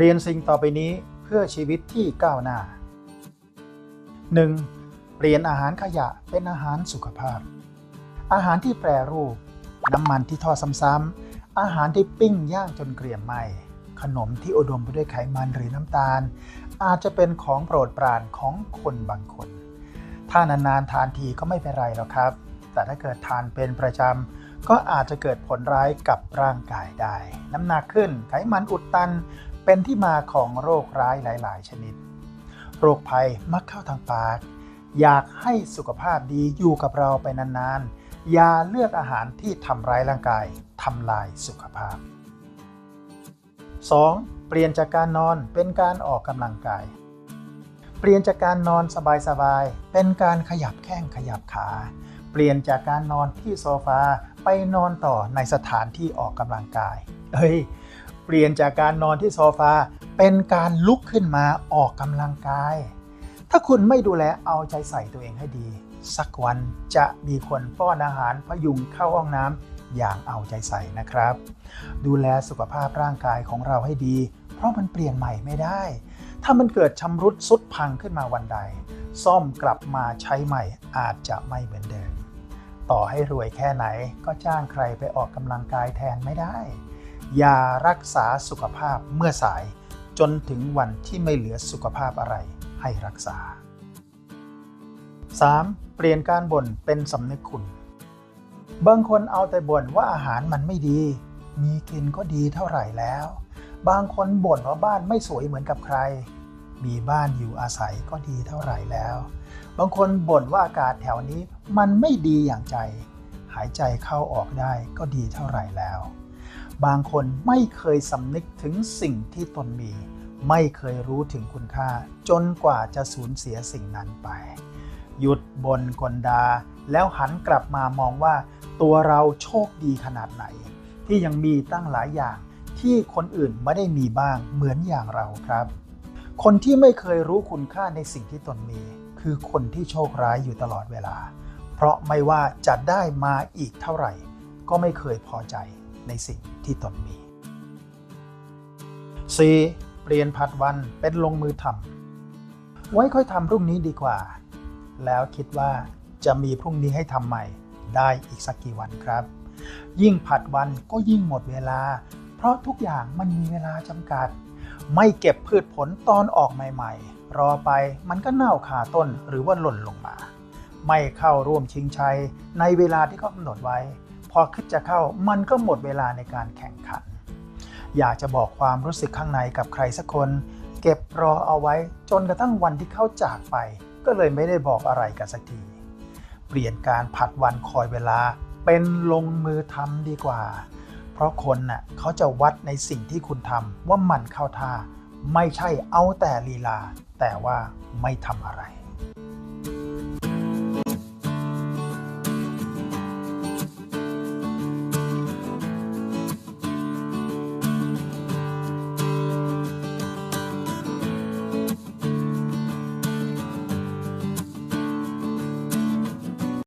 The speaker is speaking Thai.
เปลี่ยนสิ่งต่อไปนี้เพื่อชีวิตที่ก้าวหน้า 1. เปลี่ยนอาหารขยะเป็นอาหารสุขภาพ อาหารที่แปรรูป น้ำมันที่ทอดซ้ำๆ อาหารที่ปิ้งย่างจนเกรียมไหมขนมที่อุดมไปด้วยไขมันหรือน้ำตาล อาจจะเป็นของโปรดปรานของคนบางคน ถ้านานๆทานทีก็ไม่เป็นไรหรอกครับ แต่ถ้าเกิดทานเป็นประจำก็อาจจะเกิดผลร้ายกับร่างกายได้ น้ำหนักขึ้นไขมันอุดตัน เป็นที่มาของโรคร้ายหลาย ๆ ชนิด โรคภัยมักเข้าทางปาก อยากให้สุขภาพดีอยู่กับเราไปนาน ๆ อย่าเลือกอาหารที่ทำร้ายร่างกายทำลายสุขภาพ 2. เปลี่ยนจากการนอนเป็นการออกกำลังกาย เปลี่ยนจากการนอนสบาย ๆ เป็นการขยับแข้งขยับขา เปลี่ยนจากการนอนที่โซฟาไปนอนต่อในสถานที่ออกกำลังกายเฮ้ย เปลี่ยนจากการนอนที่โซฟาเป็นการลุกขึ้นมาออกกำลังกาย ถ้าคุณไม่ดูแลเอาใจใส่ตัวเองให้ดี สักวันจะมีคนป้อนอาหารพยุงเข้าห้องน้ำอย่างเอาใจใส่นะครับ ดูแลสุขภาพร่างกายของเราให้ดี เพราะมันเปลี่ยนใหม่ไม่ได้ ถ้ามันเกิดชำรุดสุดพังขึ้นมาวันใด ซ่อมกลับมาใช้ใหม่อาจจะไม่เหมือนเดิมต่อให้รวยแค่ไหนก็จ้างใครไปออกกำลังกายแทนไม่ได้ ย่ารักษาสุขภาพเมื่อสาย จนถึงวันที่ไม่เหลือสุขภาพอะไรให้รักษา 3. เปลี่ยนการบ่นเป็นสำนึกคุณ บางคนเอาแต่บ่นว่าอาหารมันไม่ดี มีกินก็ดีเท่าไหร่แล้ว บางคนบ่นว่าบ้านไม่สวยเหมือนกับใคร มีบ้านอยู่อาศัยก็ดีเท่าไหร่แล้ว บางคนบ่นว่าอากาศแถวนี้มันไม่ดีอย่างใจ หายใจเข้าออกได้ก็ดีเท่าไหร่แล้ว บางคนไม่เคยสำนึกถึงสิ่งที่ตนมี ไม่เคยรู้ถึงคุณค่า จนกว่าจะสูญเสียสิ่งนั้นไป หยุดบนกลดา แล้วหันกลับมามองว่า ตัวเราโชคดีขนาดไหน ที่ยังมีตั้งหลายอย่างที่คนอื่นไม่ได้มีบ้างเหมือนอย่างเราครับ คนที่ไม่เคยรู้คุณค่าในสิ่งที่ตนมี คือคนที่โชคร้ายอยู่ตลอดเวลา เพราะไม่ว่าจะได้มาอีกเท่าไหร่ ก็ไม่เคยพอใจ ในสิ่งที่ตนมี 4. เปลี่ยนผัดวันเป็นลงมือทำไว้ค่อยทำพรุ่งนี้ดีกว่า แล้วคิดว่าจะมีพรุ่งนี้ให้ทำใหม่ได้อีกสักกี่วันครับ ยิ่งผัดวันก็ยิ่งหมดเวลา เพราะทุกอย่างมันมีเวลาจำกัด ไม่เก็บพืชผลตอนออกใหม่ๆ รอไปมันก็เน่าคาต้นหรือว่าหล่นลงมา ไม่เข้าร่วมชิงชัยในเวลาที่เขากำหนดไว้ พอคิดจะเข้ามันก็หมดเวลาในการแข่งขัน อยากจะบอกความรู้สึกข้างในกับใครสักคน เก็บรอเอาไว้จนกระทั่งวันที่เขาจากไป ก็เลยไม่ได้บอกอะไรกันสักทีเปลี่ยนการผัดวันคอยเวลาเป็นลงมือทำดีกว่า เพราะคนน่ะเขาจะวัดในสิ่งที่คุณทำว่ามันเข้าท่า ไม่ใช่เอาแต่ลีลา แต่ว่าไม่ทำอะไร